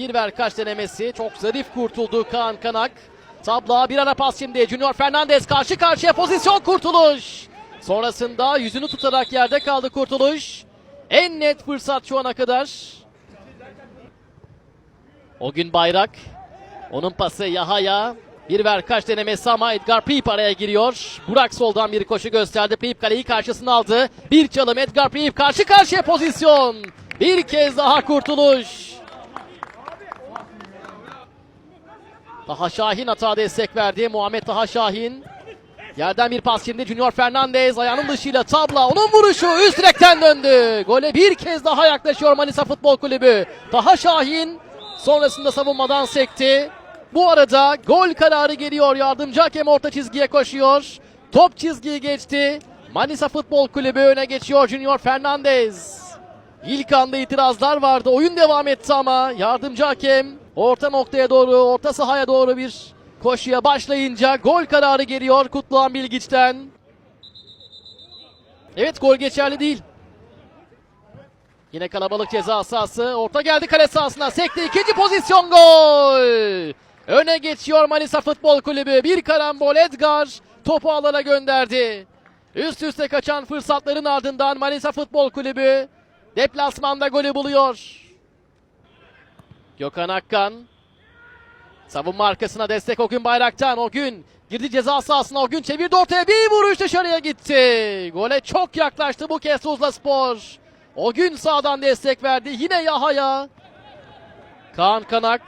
Bir ver kaç denemesi. Çok zarif kurtuldu Kaan Kanak. Tabla bir ara pas şimdi. Junior Fernandez karşı karşıya pozisyon kurtuluş. Sonrasında yüzünü tutarak yerde kaldı kurtuluş. En net fırsat şu ana kadar. O gün Bayrak. Onun pası Yahaya. Bir ver kaç denemesi ama Edgar Prip araya giriyor. Burak soldan bir koşu gösterdi. Prip kaleyi karşısına aldı. Bir çalım Edgar Prip karşı karşıya pozisyon. Bir kez daha kurtuluş. Taha Şahin hata destek verdi. Muhammed Taha Şahin. Yerden bir pas şimdi Junior Fernandez ayağının dışıyla tabla. Onun vuruşu üst direkten döndü. Gole bir kez daha yaklaşıyor Manisa Futbol Kulübü. Taha Şahin sonrasında savunmadan sekti. Bu arada gol kararı geliyor. Yardımcı hakem orta çizgiye koşuyor. Top çizgiyi geçti. Manisa Futbol Kulübü öne geçiyor Junior Fernandez. İlk anda itirazlar vardı. Oyun devam etti ama yardımcı hakem orta noktaya doğru, orta sahaya doğru bir koşuya başlayınca gol kararı geliyor Kutluhan Bilgiç'ten. Evet gol geçerli değil. Yine kalabalık ceza sahası. Orta geldi kale sahasına. Sekti ikinci pozisyon gol. Öne geçiyor Manisa Futbol Kulübü. Bir karambol Edgar topu alana gönderdi. Üst üste kaçan fırsatların ardından Manisa Futbol Kulübü deplasmanda golü buluyor. Gökhan Akkan savunma arkasına destek Ogün Bayrak'tan. Ogün girdi ceza sahasına. Ogün çevirdi ortaya bir vuruş dışarıya gitti. Gole çok yaklaştı bu kez Tuzla Spor. Ogün sağdan destek verdi. Yine Yahaya. Kaan Kanak.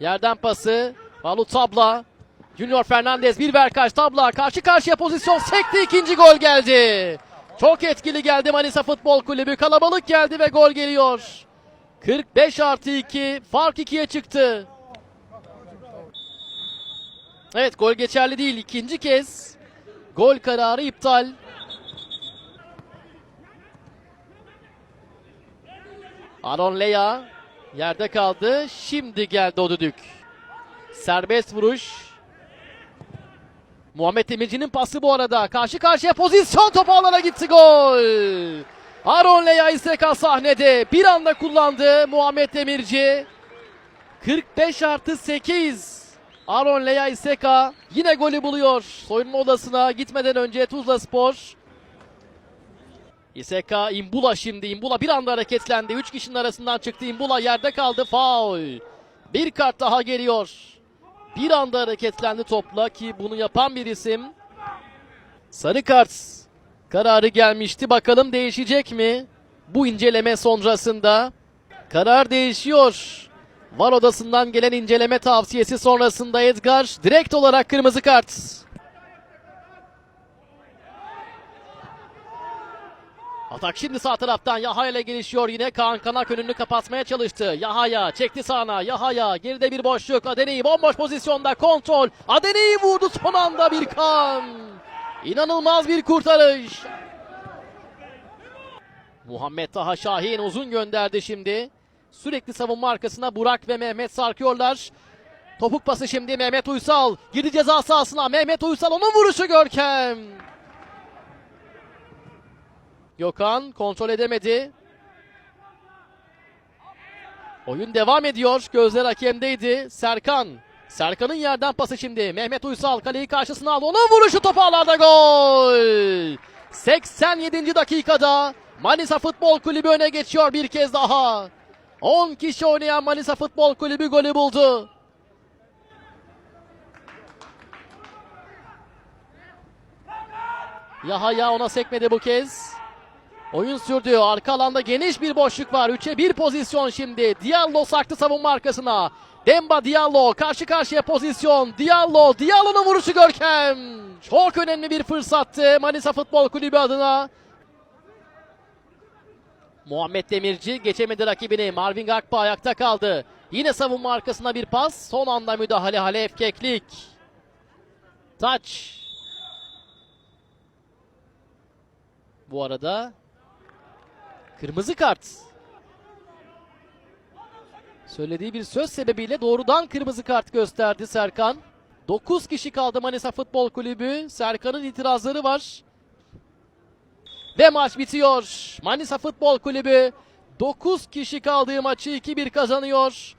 Yerden pası. Balu Tabla. Junior Fernandez bir ver kaç tabla. Karşı karşıya pozisyon sekti. ikinci gol geldi. Çok etkili geldi Manisa Futbol Kulübü. Kalabalık geldi ve gol geliyor. 45 artı 2. Fark 2'ye çıktı. Evet gol geçerli değil. İkinci kez gol kararı iptal. Aron Leya yerde kaldı. Şimdi geldi o. Serbest vuruş. Muhammed Demirci'nin pası bu arada. Karşı karşıya pozisyon topu alana gitti gol. Aron Leya İSK sahnede. Bir anda kullandı Muhammed Demirci. 45 artı 8. Aron Leya İSK yine golü buluyor. Soyunma odasına gitmeden önce Tuzla Spor. İSK Imbula şimdi. Imbula bir anda hareketlendi. 3 kişinin arasından çıktı. Imbula yerde kaldı. Faul. Bir kart daha geliyor. Bir anda hareketlendi topla ki bunu yapan bir isim. Sarı kart kararı gelmişti. Bakalım değişecek mi? Bu inceleme sonrasında karar değişiyor. Var odasından gelen inceleme tavsiyesi sonrasında Edgar direkt olarak kırmızı kart. Atak şimdi sağ taraftan Yahaya ile gelişiyor yine. Kaan Kanak önünü kapatmaya çalıştı. Yahaya çekti sağına. Yahaya geride bir boşluk. Adeniyi bomboş pozisyonda kontrol. Adeniyi vurdu son anda bir kan. İnanılmaz bir kurtarış. Muhammed Taha Şahin uzun gönderdi şimdi. Sürekli savunma arkasına Burak ve Mehmet sarkıyorlar. Topuk pası şimdi Mehmet Uysal. Girdi ceza sahasına. Mehmet Uysal onun vuruşu Görkem. Gökhan kontrol edemedi. Oyun devam ediyor. Gözler hakemdeydi. Serkan. Serkan'ın yerden pası şimdi. Mehmet Uysal kaleyi karşısına aldı. Onun vuruşu topu ağlarda gol. 87. dakikada Manisa Futbol Kulübü öne geçiyor bir kez daha. 10 kişi oynayan Manisa Futbol Kulübü golü buldu. Yahaya ona sekmedi bu kez. Oyun sürdü. Arka alanda geniş bir boşluk var. 3'e 1 pozisyon şimdi. Diallo saktı savunma arkasına. Demba Diallo karşı karşıya pozisyon. Diallo, Diallo'nun vuruşu Görkem. Çok önemli bir fırsattı Manisa Futbol Kulübü adına. Muhammed Demirci geçemedi rakibini. Marvin Gakpa ayakta kaldı. Yine savunma arkasına bir pas. Son anda müdahale Halef Keklik. Taç. Bu arada kırmızı kart. Söylediği bir söz sebebiyle doğrudan kırmızı kart gösterdi Serkan. 9 kişi kaldı Manisa Futbol Kulübü. Serkan'ın itirazları var. Ve maç bitiyor. Manisa Futbol Kulübü 9 kişi kaldığı maçı 2-1 kazanıyor.